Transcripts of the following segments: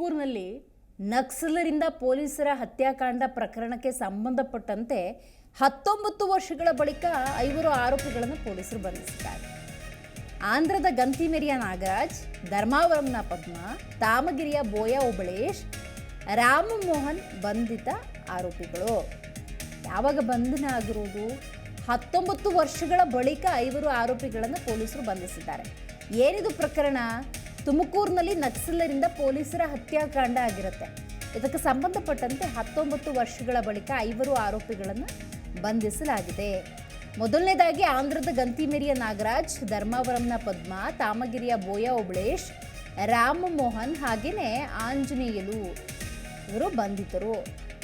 ತುಮಕೂರಿನಲ್ಲಿ ನಕ್ಸಲರಿಂದ ಪೊಲೀಸರ ಹತ್ಯಾಕಾಂಡ ಪ್ರಕರಣಕ್ಕೆ ಸಂಬಂಧಪಟ್ಟಂತೆ ಹತ್ತೊಂಬತ್ತು ವರ್ಷಗಳ ಬಳಿಕ ಐವರು ಆರೋಪಿಗಳನ್ನು ಪೊಲೀಸರು ಬಂಧಿಸಿದ್ದಾರೆ. ಆಂಧ್ರದ ಗಂತಿಮೆರಿಯ ನಾಗರಾಜ್, ಧರ್ಮಾವರಂನ ಪದ್ಮ ತಾಮಗಿರಿಯ ಬೋಯ ಓಬಳೇಶ್ ರಾಮಮೋಹನ್ ಬಂಧಿತ ಆರೋಪಿಗಳು. ಯಾವಾಗ ಬಂಧನ ಆಗಿರುವುದು ಹತ್ತೊಂಬತ್ತು ವರ್ಷಗಳ ಬಳಿಕ ಐವರು ಆರೋಪಿಗಳನ್ನು ಪೊಲೀಸರು ಬಂಧಿಸಿದ್ದಾರೆ. ಏನಿದು ಪ್ರಕರಣ? ತುಮಕೂರಿನಲ್ಲಿ ನಕ್ಸಲರಿಂದ ಪೊಲೀಸರ ಹತ್ಯಾಕಾಂಡ ಆಗಿರುತ್ತೆ. ಇದಕ್ಕೆ ಸಂಬಂಧಪಟ್ಟಂತೆ ಹತ್ತೊಂಬತ್ತು ವರ್ಷಗಳ ಬಳಿಕ ಐವರು ಆರೋಪಿಗಳನ್ನು ಬಂಧಿಸಲಾಗಿದೆ. ಮೊದಲನೇದಾಗಿ ಆಂಧ್ರದ ಗಂತಿಮೇರಿಯ ನಾಗರಾಜ್, ಧರ್ಮಾವರಂನ ಪದ್ಮ ತಾಮಗಿರಿಯ ಬೋಯ ಉಬಳೇಶ್ ರಾಮಮೋಹನ್ ಹಾಗೆಯೇ ಆಂಜನೇಯಲು ಇವರು ಬಂಧಿತರು.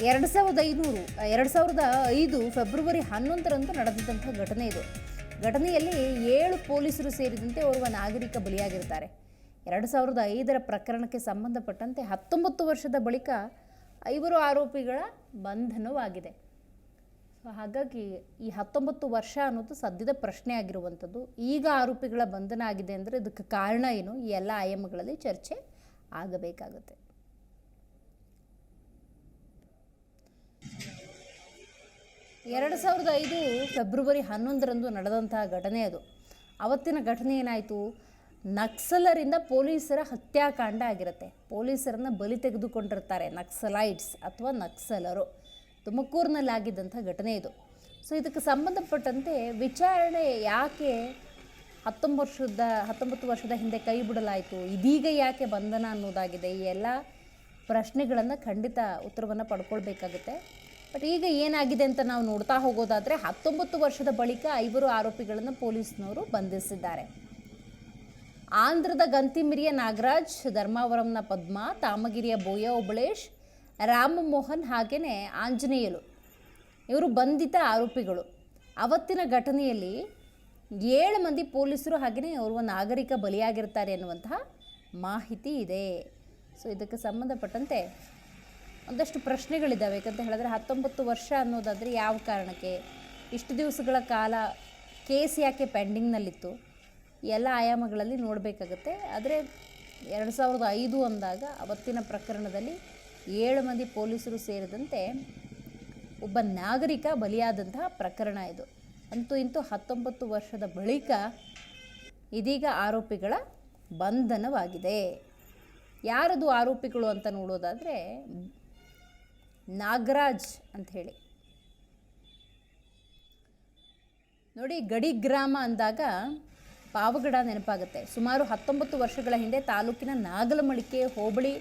ಎರಡು ಸಾವಿರದ ಐನೂರು, ಎರಡು ಸಾವಿರದ ಐದು ಫೆಬ್ರವರಿ ಹನ್ನೊಂದರಂದು ನಡೆದಿದ್ದಂಥ ಘಟನೆ ಇದು. ಘಟನೆಯಲ್ಲಿ ಏಳು ಪೊಲೀಸರು ಸೇರಿದಂತೆ ಓರ್ವ ನಾಗರಿಕ ಬಲಿಯಾಗಿರ್ತಾರೆ ಎರಡು ಸಾವಿರದ ಐದರ ಪ್ರಕರಣಕ್ಕೆ ಸಂಬಂಧಪಟ್ಟಂತೆ ಹತ್ತೊಂಬತ್ತು ವರ್ಷದ ಬಳಿಕ ಐವರು ಆರೋಪಿಗಳ ಬಂಧನವಾಗಿದೆ. ಹಾಗಾಗಿ ಈ ಹತ್ತೊಂಬತ್ತು ವರ್ಷ ಅನ್ನೋದು ಸದ್ಯದ ಪ್ರಶ್ನೆ ಆಗಿರುವಂಥದ್ದು. ಈಗ ಆರೋಪಿಗಳ ಬಂಧನ ಆಗಿದೆ ಅಂದರೆ ಇದಕ್ಕೆ ಕಾರಣ ಏನು? ಈ ಎಲ್ಲ ಆಯಾಮಗಳಲ್ಲಿ ಚರ್ಚೆ ಆಗಬೇಕಾಗುತ್ತೆ. ಎರಡು ಸಾವಿರದ ಐದು ಫೆಬ್ರವರಿ ಹನ್ನೊಂದರಂದು ನಡೆದಂತಹ ಘಟನೆ ಅದು. ಅವತ್ತಿನ ಘಟನೆ ಏನಾಯಿತು? ನಕ್ಸಲರಿಂದ ಪೊಲೀಸರ ಹತ್ಯಾಕಾಂಡ ಆಗಿರುತ್ತೆ. ಪೊಲೀಸರನ್ನು ಬಲಿ ತೆಗೆದುಕೊಂಡಿರ್ತಾರೆ, ನಕ್ಸಲೈಟ್ಸ್ ಅಥವಾ ನಕ್ಸಲರು. ತುಮಕೂರಿನಲ್ಲಿ ಆಗಿದ್ದಂಥ ಘಟನೆ ಇದು. ಸೊ ಇದಕ್ಕೆ ಸಂಬಂಧಪಟ್ಟಂತೆ ವಿಚಾರಣೆ ಯಾಕೆ ಹತ್ತೊಂಬತ್ತು ವರ್ಷದ ಹತ್ತೊಂಬತ್ತು ವರ್ಷದ ಹಿಂದೆ ಕೈ ಬಿಡಲಾಯಿತು, ಇದೀಗ ಯಾಕೆ ಬಂಧನ ಅನ್ನೋದಾಗಿದೆ, ಈ ಎಲ್ಲ ಪ್ರಶ್ನೆಗಳನ್ನು ಖಂಡಿತ ಉತ್ತರವನ್ನು ಪಡ್ಕೊಳ್ಬೇಕಾಗುತ್ತೆ. ಬಟ್ ಈಗ ಏನಾಗಿದೆ ಅಂತ ನಾವು ನೋಡ್ತಾ ಹೋಗೋದಾದರೆ ಹತ್ತೊಂಬತ್ತು ವರ್ಷದ ಬಳಿಕ ಐವರು ಆರೋಪಿಗಳನ್ನು ಪೊಲೀಸ್ನವರು ಬಂಧಿಸಿದ್ದಾರೆ. ಆಂಧ್ರದ ಗಂತಿಮಿರಿಯ ನಾಗರಾಜ್, ಧರ್ಮಾವರಂನ ಪದ್ಮ ತಾಮಗಿರಿಯ ಬೋಯ ಓಬಳೇಶ್ ರಾಮಮೋಹನ್ ಹಾಗೆಯೇ ಆಂಜನೇಯಲು ಇವರು ಬಂಧಿತ ಆರೋಪಿಗಳು. ಅವತ್ತಿನ ಘಟನೆಯಲ್ಲಿ ಏಳು ಮಂದಿ ಪೊಲೀಸರು ಹಾಗೆಯೇ ಅವರು ನಾಗರಿಕ ಬಲಿಯಾಗಿರ್ತಾರೆ ಅನ್ನುವಂತಹ ಮಾಹಿತಿ ಇದೆ. ಸೊ ಇದಕ್ಕೆ ಸಂಬಂಧಪಟ್ಟಂತೆ ಒಂದಷ್ಟು ಪ್ರಶ್ನೆಗಳಿದ್ದಾವೆ. ಯಾಕಂತ ಹೇಳಿದ್ರೆ ಹತ್ತೊಂಬತ್ತು ವರ್ಷ ಅನ್ನೋದಾದರೆ ಯಾವ ಕಾರಣಕ್ಕೆ? ಇಷ್ಟು ದಿವಸಗಳ ಕಾಲ ಕೇಸ್ ಯಾಕೆ ಪೆಂಡಿಂಗ್ನಲ್ಲಿತ್ತು? ಎಲ್ಲ ಆಯಾಮಗಳಲ್ಲಿ ನೋಡಬೇಕಾಗತ್ತೆ. ಆದರೆ ಎರಡು ಸಾವಿರದ ಐದು ಅಂದಾಗ ಅವತ್ತಿನ ಪ್ರಕರಣದಲ್ಲಿ ಏಳು ಮಂದಿ ಪೊಲೀಸರು ಸೇರಿದಂತೆ ಒಬ್ಬ ನಾಗರಿಕ ಬಲಿಯಾದಂತಹ ಪ್ರಕರಣ ಇದು. ಅಂತೂ ಇಂತೂ ಹತ್ತೊಂಬತ್ತು ವರ್ಷದ ಬಳಿಕ ಇದೀಗ ಆರೋಪಿಗಳ ಬಂಧನವಾಗಿದೆ. ಯಾರದು ಆರೋಪಿಗಳು ಅಂತ ನೋಡೋದಾದರೆ ನಾಗರಾಜ್ ಅಂತ ಹೇಳಿ. ನೋಡಿ ಗಡಿ ಗ್ರಾಮ ಅಂದಾಗ ಪಾವಗಡ ನೆನಪಾಗುತ್ತೆ. ಸುಮಾರು ಹತ್ತೊಂಬತ್ತು ವರ್ಷಗಳ ಹಿಂದೆ ತಾಲೂಕಿನ ನಾಗಲಮಳಿಕೆ ಹೋಬಳಿ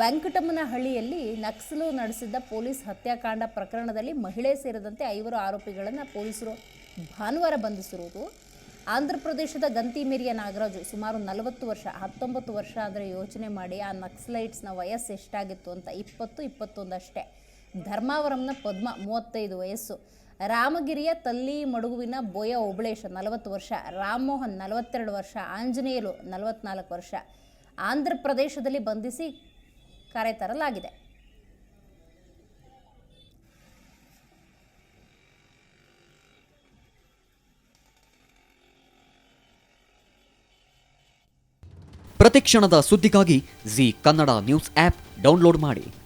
ವೆಂಕಟಮ್ಮನಹಳ್ಳಿಯಲ್ಲಿ ನಕ್ಸಲು ನಡೆಸಿದ್ದ ಪೊಲೀಸ್ ಹತ್ಯಾಕಾಂಡ ಪ್ರಕರಣದಲ್ಲಿ ಮಹಿಳೆ ಸೇರಿದಂತೆ ಐವರು ಆರೋಪಿಗಳನ್ನು ಪೊಲೀಸರು ಭಾನುವಾರ ಬಂಧಿಸಿರುವುದು. ಆಂಧ್ರ ಪ್ರದೇಶದ ಗಂತಿಮೇರಿಯ ನಾಗರಾಜು ಸುಮಾರು ನಲವತ್ತು ವರ್ಷ, ಹತ್ತೊಂಬತ್ತು ವರ್ಷ ಅಂದರೆ ಯೋಚನೆ ಮಾಡಿ ಆ ನಕ್ಸಲೈಟ್ಸ್ನ ವಯಸ್ಸು ಎಷ್ಟಾಗಿತ್ತು ಅಂತ ಇಪ್ಪತ್ತು ಇಪ್ಪತ್ತೊಂದಷ್ಟೇ. ಧರ್ಮಾವರಂನ ಪದ್ಮ ಮೂವತ್ತೈದು ವಯಸ್ಸು. ರಾಮಗಿರಿಯ ತಲ್ಲಿ ಮಡುಗುವಿನ ಬೋಯ ಓಬಳೇಶ, ನಲವತ್ತು ವರ್ಷ. ರಾಮಮೋಹನ್, ನಲವತ್ತೆರಡು ವರ್ಷ. ಆಂಜನೇಯಲು, ನಲವತ್ನಾಲ್ಕು ವರ್ಷ. ಆಂಧ್ರ ಪ್ರದೇಶದಲ್ಲಿ ಬಂಧಿಸಿ ಕರೆತರಲಾಗಿದೆ. ಪ್ರತಿಕ್ಷಣದ ಸುದ್ದಿಗಾಗಿ Zee Kannada news app download ಮಾಡಿ.